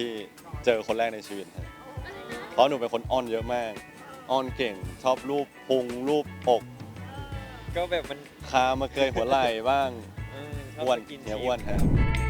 อ้อนในชีวิตที่เจอคนแรกในชีวิตครับเพราะหนูเป็นคนอ้อนเยอะมาก อ้อนเก่ง ชอบรูปพุงรูปอกก็แบบมันคามาเกยหัวไหล่บ้างเออชอบอ้วนสกินเนี่ยชิปอ้วนฮะก็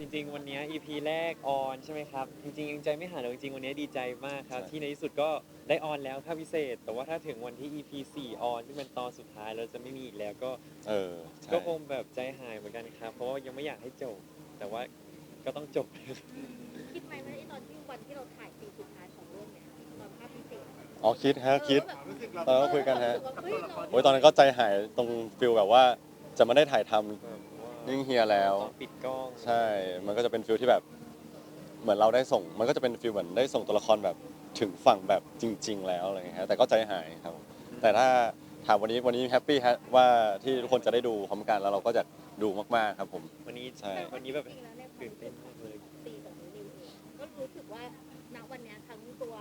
จริง ๆ วันเนี้ย EP แรกออนใช่ไหมครับ จริงๆยังใจไม่หายเลยจริงๆวันเนี้ยดีใจมากครับที่ในที่สุดก็ได้ออนแล้วภาคพิเศษ แต่ว่าถ้าถึงวันที่ EP 4 ออนซึ่งเป็นตอนสุดท้ายเราจะไม่มีอีกแล้วก็เออใช่ก็คงแบบใจหายเหมือนกันครับ เพราะว่ายังไม่อยากให้จบ แต่ว่าก็ต้องจบ คิดไหมว่าไอ้ตอนที่วันที่เราถ่ายซีนสุดท้ายของเรื่องเนี่ยตอนภาพพิเศษอ๋อคิดฮะคิดเออแบบตอนนั้นก็คุยกันฮะรู้สึว่าเฮ้ยเราโอ้ยตอนนั้นก็ใจหายตรงฟิลแบบว่าจะไม่ได้ถ่ายทำ นิ่งเฮียแล้ว ตอนปิดกล้องใช่ มันก็จะเป็นฟิลที่แบบ เหมือนเราได้ส่ง มันก็จะเป็นฟิลเหมือนได้ส่งตัวละครแบบถึงฝั่งแบบจริง ๆ แล้วอะไรอย่างเงี้ยฮะแต่ก็ใจหายครับ แต่ถ้าถามวันนี้วันนี้แฮปปี้ฮะว่าที่ทุกคนจะได้ดูพร้อมกันแล้วเราก็จะดูมากๆครับผม วันนี้ใช่ วันนี้แบบ จริงๆแล้วเนี่ยพอตื่นเต้นมากเลยตีของนิวเองก็รู้สึกว่าณวันเนี้ยทั้งตัว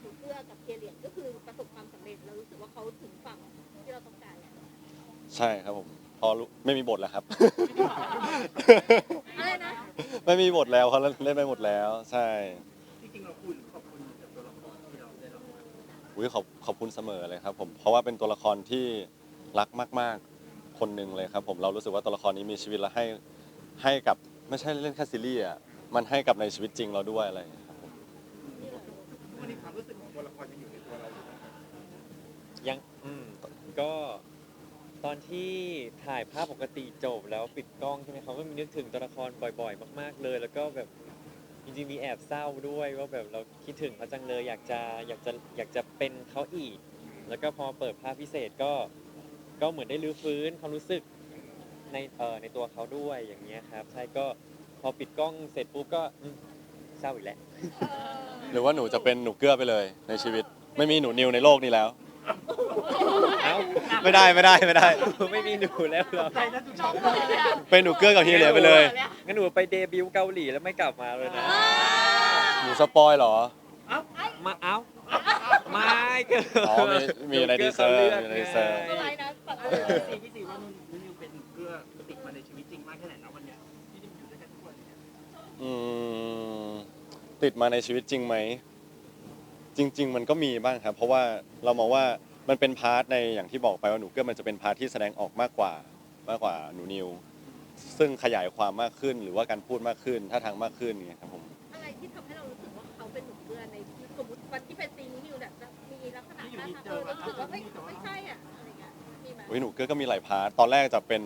หนูเสื้อกับเทียเหลียงก็คือประสบความสำเร็จแล้วรู้สึกว่าเขาถึงฝั่งที่เราต้องการแล้วใช่ครับผม พอรู้ไม่มีบทแล้วครับ อะไรนะ ไม่มีบทแล้วเขาเล่นไปหมดแล้ว ใช่จริงๆเราคุยขอบคุณกับตัวละครที่เราได้รับมาอุ้ยขอบขอบคุณเสมอเลยครับผมเพราะว่าเป็นตัวละครที่รักมากๆ คนหนึ่งเลยครับผมเรารู้สึกว่าตัวละครนี้มีชีวิตและให้ให้กับไม่ใช่เล่นแค่ซีรีส์อะมันให้กับในชีวิตจริงเราด้วยอะไรอย่างเงี้ยครับผมทุกวันนี้ความรู้สึกของตัวละครยังอยู่ในตัวเราอยู่ไหมยังอืมก็ ตอนที่ถ่ายภาพปกติจบแล้วปิดกล้องใช่ไหมเขาก็มีนึกถึงตัวละครบ่อยๆ มากๆเลย แล้วก็แบบจริงๆมีแอบเศร้าด้วยว่าแบบเราคิดถึงเขาจังเลย อยากจะอยากจะอยากจะเป็นเขาอีก แล้วก็พอเปิดภาพพิเศษก็ก็เหมือนได้รื้อฟื้นความรู้สึกในเอ่อในตัวเขาด้วยอย่างเงี้ยครับ ใช่ก็พอปิดกล้องเสร็จปุ๊บก็อืมเศร้าอีกแล้ว หรือว่าหนูจะเป็นหนูเกลือไปเลยในชีวิต ไม่มีหนูนิวในโลกนี้แล้ว เไม่ได้ไม่ได้ไม่ได้ ไม่มีหนูแล้วเหรอใจนะจุดช็อกเป็นหนูเกลือกับเฮียเหลียไปเลย งั้นหนูไปเดบิวต์เกาหลีแล้วไม่กลับมาเลยนะหนูสปอยเหรอ มาเอ้าไม่เกิดอ๋อมีมีในทีเซอร์มีในทีเซอร์ อะไรนะฝั่งเออสี่พี่สี่ว่านุ่นนุ่นนิวเป็นเกลือติดมาในชีวิตจริงมากแค่ไหนนะวันเนี้ยที่จะอยู่ด้วยกันทุกวันเนี่ยอืมติดมาในชีวิตจริงไหม จริง ๆ มันก็มีบ้างครับ เพราะว่าเรามองว่า มันเป็นพาร์ทในอย่างที่บอกไปว่าหนูเกื้อมันจะเป็นพาร์ทที่แสดงออกมากกว่ามากกว่าหนูนิว ซึ่งขยายความมากขึ้นหรือว่าการพูดมากขึ้นท่าทางมากขึ้นอย่างเงี้ยครับผมอะไรที่ทำให้เรารู้สึกว่าเขาเป็นหนุ่มเกลือในสมมติวันที่เป็นซีนิวแบบจะมีลักษณะท่าทางเออเรารู้สึกว่าไม่ไม่ใช่อะอะไรเงี้ยมีไหมอุ้ยหนูเกื้อก็มีหลายพาร์ทตอนแรกจะเป็น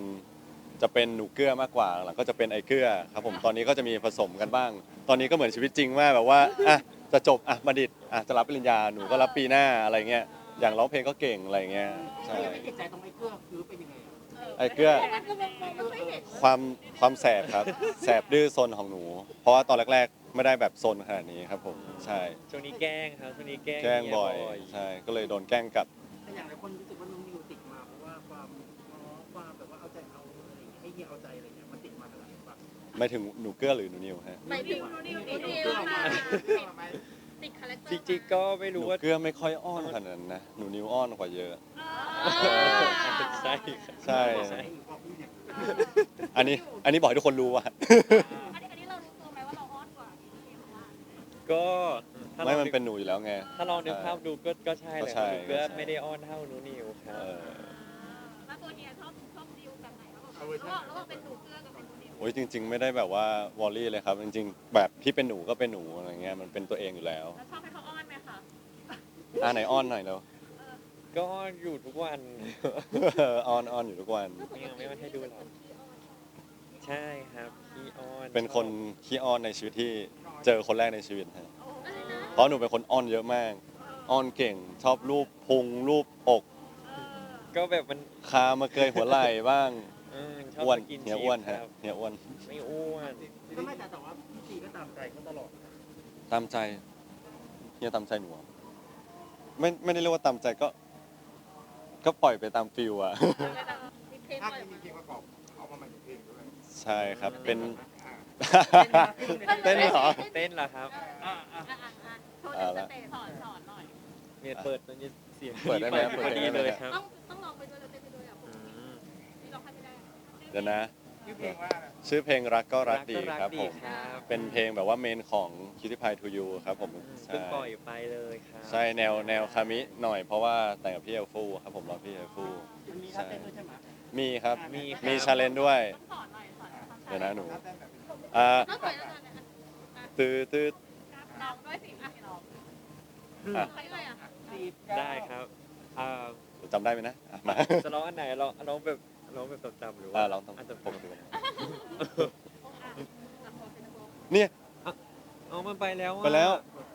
จะเป็นหนูเกื้อมากกว่าหลังก็จะเป็นไอ้เกื้อครับผมตอนนี้ก็จะมีผสมกันบ้าง ตอนนี้ก็เหมือนชีวิตจริงมากแบบว่าอะจะจบอะบัณฑิตอะจะรับปริญญาหนูก็รับปีหน้าอะไรเงี้ย อย่างร้องเพลงก็เก่งอะไรเงี้ยใช่ยังไม่ติดใจตรงไอ้เกลือคือเป็นยังไงอะไอ้เกลือมันก็มองไม่ค่อยเห็นความความแสบครับ แสบดื้อซนของหนู เพราะว่าตอนแรกๆ ไม่ได้แบบซนขนาดนี้ครับผมใช่ ช่วงนี้แกล้งครับช่วงนี้แกล้งแกล้งบ่อยเมีใช่ก็เลยโดนแกล้งกลับ แต่อย่างหลายคนรู้สึกว่านุ่นนิวติดมาเพราะว่าความง้อความแบบว่าเอาใจเอาอะไรอย่างเงี้ยให้เฮียเอาใจอะไรเงี้ยมันติดมาตลอดปะไม่ถึงหนูเกื้อหรือหนูนิวฮะไปดิวนิวนิวนิวเกลือมา ติด คาแรคเตอจร์ริงๆก็ไม่หนูรู้ว่าเกื้อไม่ค่อยอ้อนขนาดนั้นนะหนูนิวอ้อนกว่าเยอะใช่ครับ ใช่ใช่บอกพี่เนี่ยอันนี้อันนี้บอกให้ทุกคนรู้ว่า อันนี้อันนี้เรารู้ตัวไหมว่าเราอ้อนกว่าก็ถ้าไม่ลองมันเป็นหนูอยู่แล้วไง ถ้าลองนึกภาพดูก็ก็ใช่แหละก็ใช่หนูเกือก็ใช่ ไม่ได้อ้อนเท่าหนูนิวครัเอบอแล้วตัวเนี้ยชอบชอบดิวแบบไหนระหว่างเอาเวอร์ชันระหว่างเป็นหนูเกลือกับเป็นหนูนิว โอ้ยจริง ๆ ไม่ได้แบบว่าวอลลี่เลยครับ จริง ๆ แบบที่เป็นหนูก็เป็นหนูอะไรเงี้ยมันเป็นตัวเองอยู่แล้วแล้วชอบให้เขาอ้อนไหมคะอ่าไหนอ้อนหน่อยแล้วก็อ้อนอยู่ทุกวันอ้อนอ้อนอยู่ทุกวัน ไม่เอาไม่เอาให้ดูหรอกใช่ครับพี่อ้อนเป็นคนขี้อ้อนในชีวิตที่เจอคนแรกในชีวิตฮะอะไรนะเพราะหนูเป็นคนอ้อนเยอะมากอ้อนเก่งชอบรูปพุงรูปอก ก็แบบมันคามาเกยหัวไหล่บ้างเออชอบอ้วนสกินเฮียชิปอ้วนคฮะรับเฮียอ้วนไม่อ้วนก็ไม่แต่แต่ว่าพี่ซีก็ตามใจเขาตลอดตามใจเฮียตามใจหนูเหรอไม่ไม่ได้เรียกว่าตามใจก็ ก็ปล่อยไปตามฟิลอะ มีเพลงภาคปล่อยนี้อมีอกเพลงประกอบเอามาใหม่เพลงด้วยใช่ครับเป็นเต้นเต้นเหรอ เต้นเหรอครับอ่าอ่ามาอะอะอะโชว์หนึ่งสเตจสอนสอนหน่อย เนี่ยเปิดมันจะเสียงเปิดได้ไหมฟเปิดพอได้ดีไหม เลยครับ ต้องต้อง เดี๋ยวนะ ชื่อเพลงว่าอะไรชื่อเพลงรักก็รักดีก็ครับผมครับเป็นเพลงแบบว่าเมนของ Cutie Pie to You ครับผมอืมใช่เพิ่งปล่อยไปเลยครับใช่แนวแนวคามิหน่อยเพราะว่าแต่งกับพี่เอลฟูครับผมร้องพี่เอลฟูมันมีท่าเต้นด้วยใช่ไหมมีครับมีครับมีชาเลนด้วย สอนหน่อยสอนทำเดี๋ยวนะหนูท่าเต้นแบบนี้อ่าน้องสวยแล้วกันนะตื้อตื้อน้องด้วยสิอะน้องอะใครเลยอะ สี่เก้าได้ครับอ่าจำได้ไหมนะอะมา จะร้องอันไหนร้องร้องแบบ ร้องแบบต่ำๆหรือว่าอ่าลองต้องอันผมต่ำดูๆเนี่ยเอามันไปแล้วอะไปแล้ว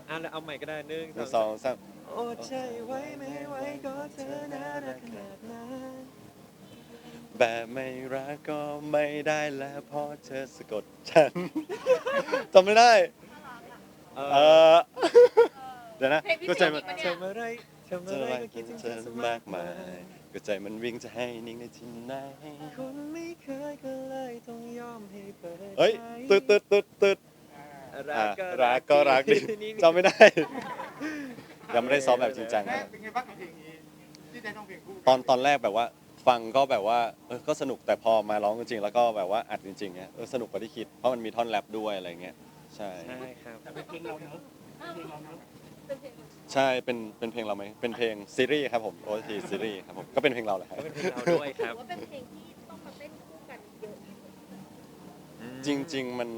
อะแล้วเอาใหม่ก็ได้หนึ่งหนึ่งสองสามโอ้ใจไว้ไม่ไหวก็เธอน่ารักขนาดนั้นแบบไม่รักก็ไม่ได้แล้วเพราะเธอสะกดฉันจำไม่ได้ เอเอออเดี๋ยวนะเพลงพิก็เศใจษมัอีนกปะเธเนี่อยเมื่อไรเธอเมื่จะอไรรักก็คิดถึงเธเธออมากมาย ก็ใจมันวิ่งจะให้นิ่งในที่ไหนคุณไม่เคยก็เลยต้องยอมให้เปิดเฮ้ยใจตึ๊ดตึ๊ดตึ๊ดตึ๊ดรัอะกก็รักก็รักดีนี่จำไม่ได้ ยังไม่ได้ซ้อมแบบจริงจังแม่ครับ เป็นไงบ้างกับเพลงนี้ที่ได้ต้องเพลงคู่ตอนตอนแรกแบบว่าฟังก็แบบว่าเออก็สนุกแต่พอมาร้องจริงๆแล้วก็แบบว่าอัดจริงๆเนี่ยเออสนุกกว่าที่คิดเพราะมันมีท่อนแรปด้วยอะไรเงี้ยใช่ ใช่ครับ แต่เป็นเพลงเราเนอะเพลงเราเนอะ เป็นเพลงใช่เป็นเป็นเพลงเราไหมเป็นเพลงซีรีส์ครับผมโอทีซีรีส์ครับผมก็เป็นเพลงเราแหละครับก็เป็นเพลงเราด้วยคถืรับอว่าเป็นเพลงที่ต้องมาเต้นคู่กันเยอะที่สุดจริง ๆ มัน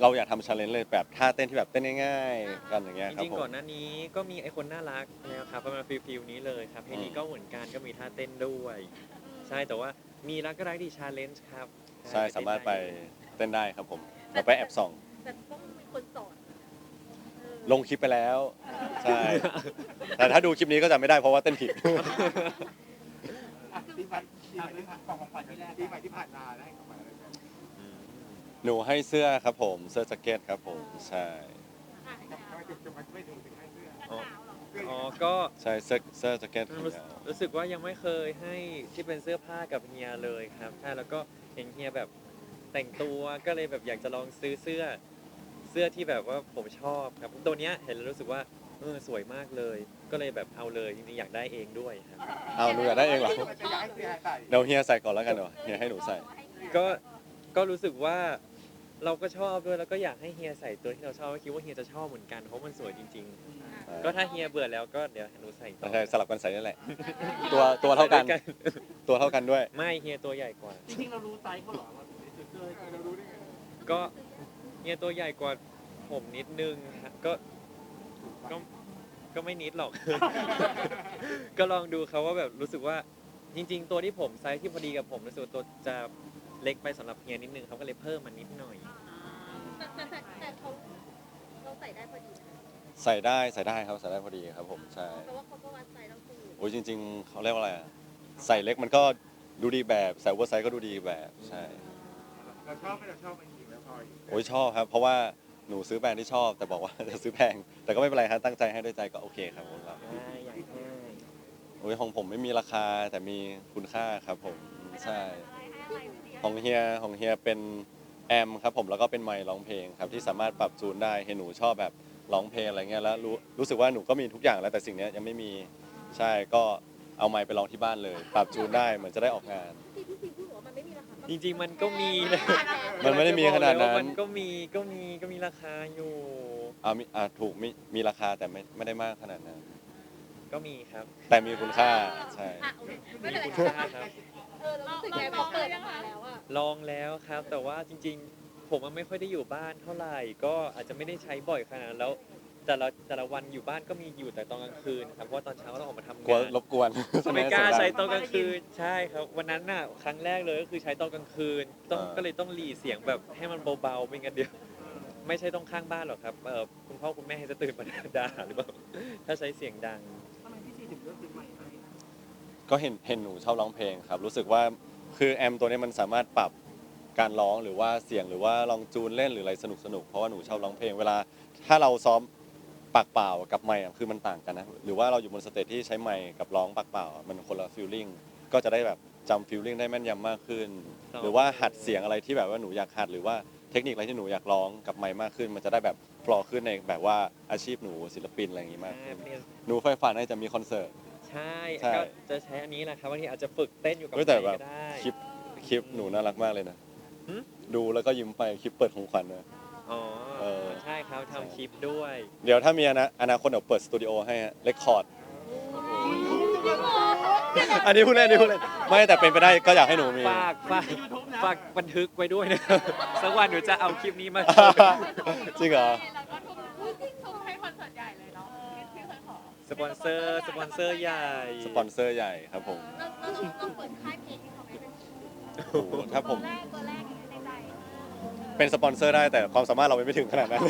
เราอยากทำชาเลนจ์เลยแบบท่าเต้นที่แบบเต้นง่ายๆกันอย่างเงี้ยจครับริงผๆก่อม นหน้านี้ก็มีไอคนน่ารักแล้วครับประมาณฟิลฟิลนี้เลยครับเพลงนี้อืมก็เหมือนกันก็มีท่าเต้นด้วย ใช่แต่ว่ามีรักก็รักดีชาเลนจ์ครับใช่สามารถไปเต้นได้ครับผมเราไปแอบส่อง แต่ต้องมีคนสอนเออ ลงคลิปไปแล้ว ใช่ แต่ถ้าดูคลิปนี้ก็จะไม่ได้เพราะว่าเต้นผิด อะปีใหม่ปีใหม่ที่ผ่านของของขวัญที่แรกปีใหม่ที่ผ่านมาได้ของขวัญอะไรบ้างอืมหนูให้เสื้อครับผม เสื้อแจ็คเก็ตครับผม ใช่อะทำไมถึงจะไม่ถึงถึงให้เสื้ออ๋อหนาวเหรอเสื้ออ๋อยังไงก็ใช่เสื้อเสื้อแจ็คเก็ตขรู้ยาวรู้สึกว่ายังไม่เคยให้ที่เป็นเสื้อผ้ากับเฮียเลยครับใช่แล้วก็เห็นเฮียแบบแต่งตัวก็เลยแบบอยากจะลองซื้อเสื้อ เสื้อที่แบบว่าผมชอบครับตัวเนี้ยเห็นแล้วรู้สึกว่าเออสวยมากเลย ก็เลยแบบเอาเลยจริงๆอยากได้เองด้วยครับ เอาหนูอยากได้เองเหรอมันจะย้ายเสื้อใส่เดี๋ยวเฮียใส่ก่อนแล้วกันเดี๋ยวเฮียให้หนูใส่ ก็ ก็รู้สึกว่าเราก็ชอบด้วยแล้วก็อยากให้เฮียใส่ตัวที่เราชอบก็คิดว่าเฮียจะชอบเหมือนกันเพราะมันสวยจริง ๆ ก็ถ้าเฮียเบื่อแล้วก็เดี๋ยวหนูใส่ต่อใช่สลับกันใส่นี่แหละ ตัวตัวเท่ากันใส่ด้วยตัวเท่ากันด้วย ไม่เฮียตัวใหญ่กว่า จริงๆเรารู้ไซส์เขาเหรอเราถึงได้ซื้อเสื้อให้เรารู้ได้ไงก็ เฮียตัวใหญ่กว่าผมนิดนึงฮะก็ก็ก็ไม่นิดหรอก ก็ลองดูเขาว่าแบบรู้สึกว่าจริง ๆ ตัวที่ผมไซส์ที่พอดีกับผมรู้สึกว่าตัวจะเล็กไปสำหรับเฮียนิดนึงเขาก็เลยเพิ่มมานิดหน่อย แต่แต่แต่แต่เขาเราใส่ได้พอดีนะใส่ได้ใส่ได้ครับใส่ได้พอดีครับผมใช่เพราะว่าเขาก็วัดไซส์เราถูกโอ้ยจริง ๆเขาเรียกว่าอะไรอะใส่เล็กมันก็ดูดีแบบใส่โอเวอร์ไซส์ก็ดูดีแบบใช่เราชอบไหมเราชอบมัน จริงแล้วพลอยโอ้ยชอบครับ เพราะว่าหนูซื้อแบรนด์ที่ชอบ แต่บอกว่าจะซื้อแพง แต่ก็ไม่เป็นไรครับตั้งใจให้ด้วยใจก็โอเคครับผมครับอ่าอยากให้โอ้ยของผมไม่มีราคาแต่มีคุณค่าครับผมใช่ของเฮียของเฮียเป็นแอมครับผมแล้วก็เป็นไมค์ร้องเพลงครับที่สามารถปรับจูนได้เห็นหนูชอบแบบร้องเพลงอะไรเงี้ยแล้วรู้รู้สึกว่าหนูก็มีทุกอย่างแล้วแต่สิ่งเนี้ยยังไม่มีใช่ก็เอาไมค์ไปร้องที่บ้านเลย ปรับจูนได้เหมือนจะได้ออกงานที่พี่ซีพูดบอกว่ามันไม่มีราคาจริง ๆ มันก็มีนะ มันไม่ได้มีขนาดนั้น มันก็มีก็มีก็มีราคาอยู่อ่ามีอ่าถูกมีมีราคาแต่ไม่ไม่ได้มากขนาดนั้น ก็มีครับ แต่มีคุณค่าใช่อะโอเคไม่เป็นไรมีคุณค่าครับ เออเรารู้สึกไงพอเปิดออกมาแล้วอะลองแล้วครับ แต่ว่าจริง ๆ ผมอะไม่ค่อยได้อยู่บ้านเท่าไหร่ ก็อาจจะไม่ได้ใช้บ่อยขนาดนั้นแล้ว แต่ละแต่ละวันอยู่บ้านก็มีอยู่แต่ตอนกลางคืนครับเพราะว่าตอนเช้าต้องออกมาทำกลัวงานรบกวนไม่กล้าใช้เสียงตอนกลางคืนใช่ครับ วันนั้นน่ะครั้งแรกเลยก็คือใช้ตอนกลางคืนต้องอ่าก็เลยต้องหลีเสียงแบบให้มันเบาๆไม่งั้นเดี๋ยวไม่ใช่ต้องข้างบ้านหรอกครับเออคุณพ่อคุณแม่จะตื่นมาด่าหรือเปล่าถ้าใช้เสียงดัง ทำไมพี่ซีถึงเลือกซื้อใหม่ให้ก็เห็นเห็นหนูชอบร้องเพลงครับ รู้สึกว่าคือแอมตัวนี้มันสามารถปรับการร้องหรือว่าเสียงหรือว่าลองจูนเล่นหรืออะไรสนุกสนุกเพราะว่าหนูชอบร้องเพลงเวลา ถ้าเราซ้อม ปากเปล่ากับไมค์อะคือมันต่างกันนะหรือว่าเราอยู่บนสเตจที่ใช้ไมค์กับร้องปากเปล่าอะมันคนละฟีลลิ่งก็จะได้แบบจำฟีลลิ่งได้แม่นยำมากขึ้น ครับ หรือว่าหัดเสียงอะไรที่แบบว่าหนูอยากหัด หรือว่าเทคนิคอะไรที่หนูอยากร้องกับไมค์มากขึ้น มันจะได้แบบฟลอขึ้นในแบบว่าอาชีพหนูศิลปินอะไรอย่างงี้มากขึ้นหนูไฟฝันให้จะมีคอนเสิร์ต ใช่ใช่ ก็จะใช้อันนี้แหละครับบางทีอาจจะฝึกเต้นอยู่กับเฮ้ยแต่ใครแบบก็ได้ คลิปคลิปหนูน่ารักมากเลยนะหึ ดูแล้วก็ยิ้มไปคลิปเปิดของขวัญนะอ๋อเออ ใช่ครับทำคลิปด้วย เดี๋ยวถ้ามีอนาอนาคตเดี๋ยวเปิดสตูดิโอให้เรคคอร์ด อันนี้พูดเล่นอันนี้พูดเล่นไม่แต่เป็นไปได้ก็อยากให้หนูมี ฝากฝากฝากบันทึกไว้ด้วยนะ สักวันหนูจะเอาคลิปนี้มา จริงเหรอ เราก็ทุ่มทุ่มให้คอนเสิร์ตใหญ่เลยเนาะที่เคยขอสปอนเซอร์สปอนเซอร์ใหญ่ สปอนเซอร์ใหญ่ครับผมเราเราต้องเปิดค่ายเพลงให้เขาไหมเป็นโอ้โหถ้าผมแรกตัวแรกในใจ เป็นสปอนเซอร์ได้แต่ความสามารถเราไม่ถึงขนาดนั้น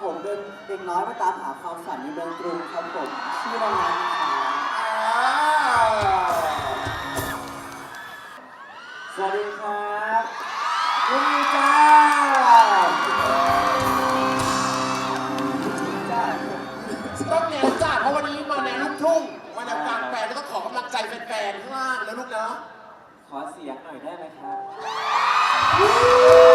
ผมเป็นเด็กน้อยมาตามหาความฝันในเมืองกรุงครับผมชื่อน้องนันครับสวัสดีครับลุงจ้าจ้าต้องแนวจ้าเพราะวันนี้มาแนวลูกทุ่ง มาแนวกลางแปลงแล้วก็ขอกำลังใจแฟนๆข้างล่างนะลูกเนาะขอเสียงหน่อยได้ไหมครับ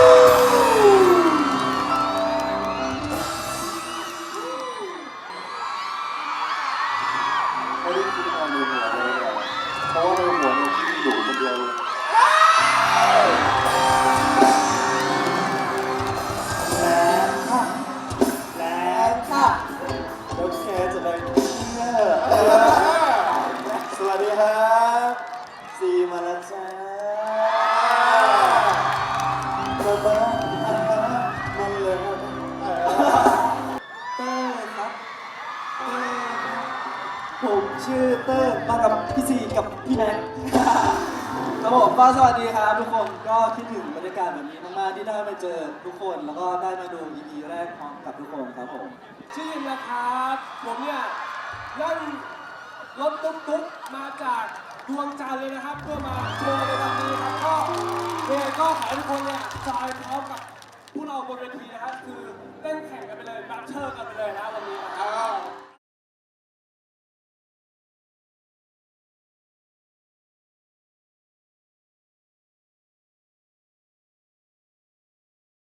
ครับซีมาแล้วจ้าบอร์เบอร์อันเบอร์มันเลยเต้ครับเต้ครับผมชื่อเตอร์มากับพี่ซีกับพี่แน็กครับผมก็สวัสดีครับทุกคนก็คิดถึงบรรยากาศแบบนี้มากๆที่ได้มาเจอทุกคนแล้วก็ได้มาดู EP แรกพร้อมกับทุกคนครับผม ชื่อยินนะครับ ผม รถตุ๊กตุ๊กมาจากดวงจันทร์เลยนะครับ เพื่อมาโชว์ในวันนี้ครับก็เองก็ขอให้ทุกคนเนี่ยจอยพร้อมกับพวกเราบนเวทีนะครับ คือเต้นแข่งกันไปเลยบัตเชอร์กันไปเลยนะวันนี้นะครับ